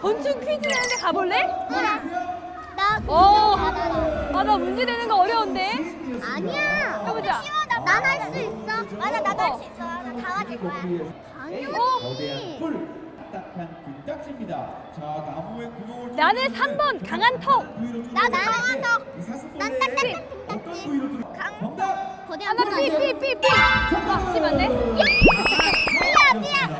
곤충 퀴즈 내는데 가볼래? 그래. 나 어. 아, 나 문제 내는 거 어려운데. 아니야. 해보자. 난할 수 있어. 맞아, 나도 할 수 있어. 나다 맞을 거야. 거대한 당연히. 뿔, 딱딱한 등딱지입니다. 자, 나무에 구멍을 나는 3번 강한 턱. 나 나랑 더. 난난 딱딱한 어떤 등딱지. 부위로 뚫 강- 정답. 거대한 하나 뿔 아니야? 삐삐삐삐. 아, 심안 돼?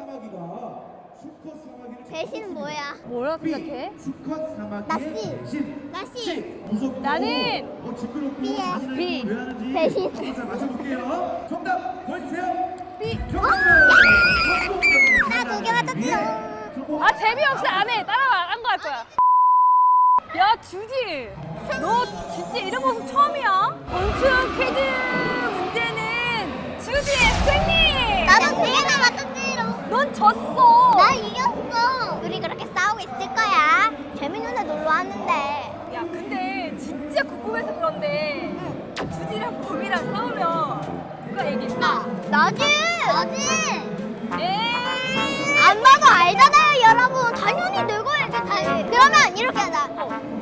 사마귀가 수컷 사마귀를 배신은 뭐야? 뭐라 생각해? 수컷 나 사마귀의. 나 C. C. 무섭고 나는 어, 왜 하는지 배신. 한번 잘 맞춰볼게요. 정답 보여주세요. B. 정답. 나두개 맞췄지. 아, 재미없어. 안 해. 따라와. 안 거 할 거야. 야, 주지. 너 진짜 이런 모습 처음이야? 졌어! 나 이겼어. 우리 그렇게 싸우고 있을 거야. 재민이 누나 놀러 왔는데. 야, 근데 진짜 궁금해서 그런데 주지랑 봄이랑 싸우면 누가 이길까? 나. 나지. 나지. 에이! 안 봐도 알잖아요, 여러분. 당연히 내가 이겼지. 그러면 이렇게 하자.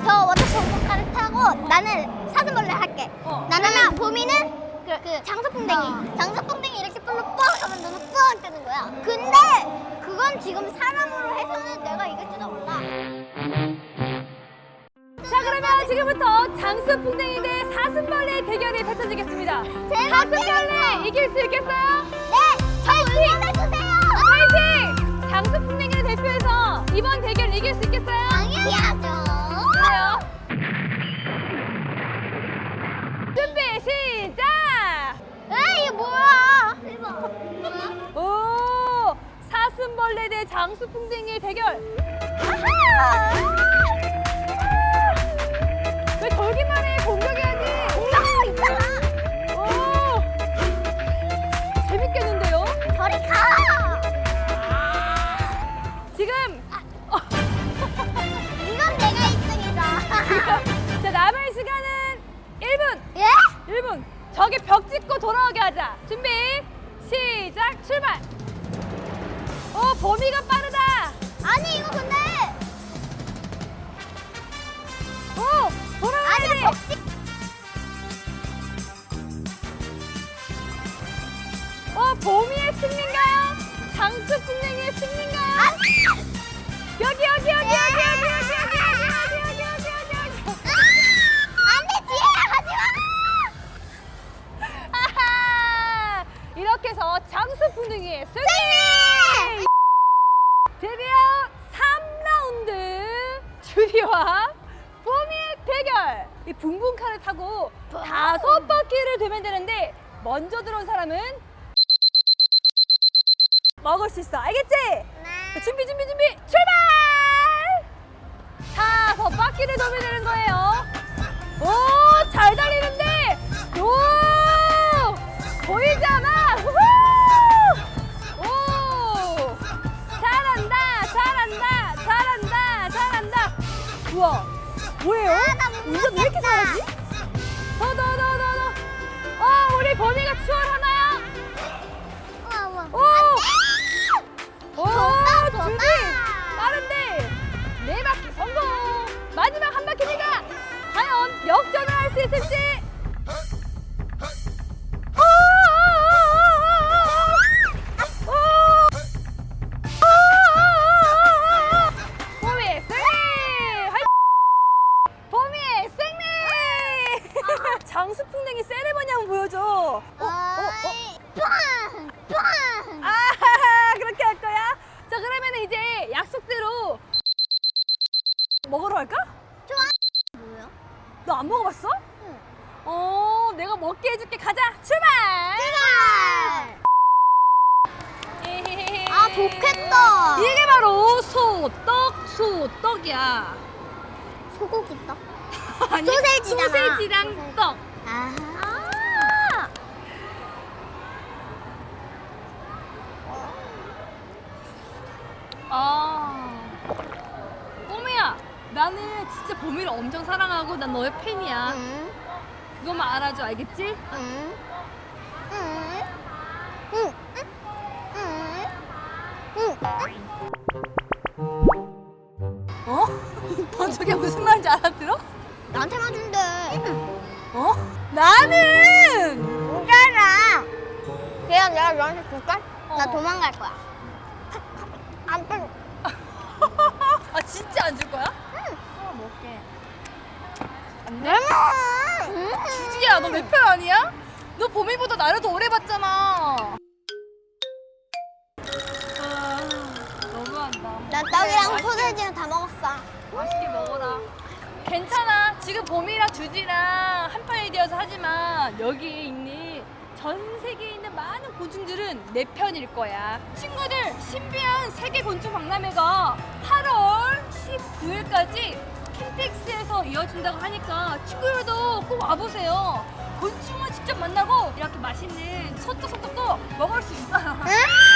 저 워터폴 카를 타고 나는 사슴벌레 할게. 어. 나는 봄이는 그, 그 장수풍뎅이. 장수풍뎅이 이렇게 불로 뻥 하면 눈을 뻥 뜨는 거야. 근데 그건 지금 사람으로 해서는 내가 이길지도 몰라. 자, 그러면 지금부터 장수풍뎅이 대 사슴벌레 대결이 펼쳐지겠습니다. 제가 사슴벌레 이길 수 있겠어요? 네, 저 응원해주세요. 파이팅! 장수풍뎅이를 대표해서 이번 대결 이길 수 있겠어요? 당연히하죠. 장수 풍뎅이의 대결. 왜 돌기만 해? 공격해야지. 공룡 있잖아. 오 재밌겠는데요? 저리 가. 지금 이건 내가 1등이다. 자 남은 시간은 1분. 예? 1분. 저기 벽 짚고 돌아오게 하자. 준비 시작 출발. 어, 범위가 빠르다. 아니 이거 근데 어, 돌아가야 돼. 아니 벅지 어, 범위의 승리인가요? 장수 풍뎅이의 승리인가요? 여기 여기 여기 여기. 드디어 3라운드 주디와 봄이의 대결 이 붕붕카를 타고 다섯 바퀴를 돌면 되는데 먼저 들어온 사람은 먹을 수 있어 알겠지? 자, 준비 준비 준비 출발! 다섯 바퀴를 돌면 되는 거예요. 오, 잘 달리는데. 오! 보이지 않아? 우와. 뭐예요? 아, 운전 왜 이렇게. 잘하지? 더, 더, 더, 더, 더. 어, 우리 범이가 추월하나요? 우와 우와 오! 오. 주디 빠른데 네 바퀴 성공. 마지막 한 바퀴입니다. 과연 역전을 할 수 있을지. 보여줘. 어, 어, 어. 어이 빵! 빵! 아 그렇게 할 거야? 자 그러면 이제 약속대로 먹으러 갈까? 좋아 뭐야? 너 안 먹어봤어? 응. 어 내가 먹게 해줄게 가자 출발 제발! 아 좋겠다 소떡 소떡이야 소고기 떡. 아니, 소세지잖아. 소세지랑 소세지. 떡 아. 아, 뽀미야, 나는 진짜 보미를 엄청 사랑하고 난 너의 팬이야. 응. 그것만 알아줘, 알겠지? 응. 응. 응. 응. 응. 어? 너 저게 무슨 말인지 알아들어? 나한테만 준대. 어? 나는! 진짜라. 그냥 내가 너한테 줄까? 나 어. 도망갈 거야. 안 뺏. 아, 진짜 안 줄 거야? 먹게. 안 돼? 응. 주지야, 너 내 편 아니야? 너 보미보다 나를 더 오래 봤잖아. 아, 너무한다. 나 떡이랑 소세지랑 다 먹었어. 맛있게 먹어라. 괜찮아. 지금 봄이랑 주지랑 한 판이 되어서 하지만 여기에 있는 전 세계에 있는 많은 곤충들은 내 편일 거야. 친구들, 신비한 세계 곤충 박람회가 8월 19일까지 킨텍스에서 이어진다고 하니까 친구들도 꼭 와보세요. 곤충을 직접 만나고 이렇게 맛있는 소떡소떡도 먹을 수 있어요. 응.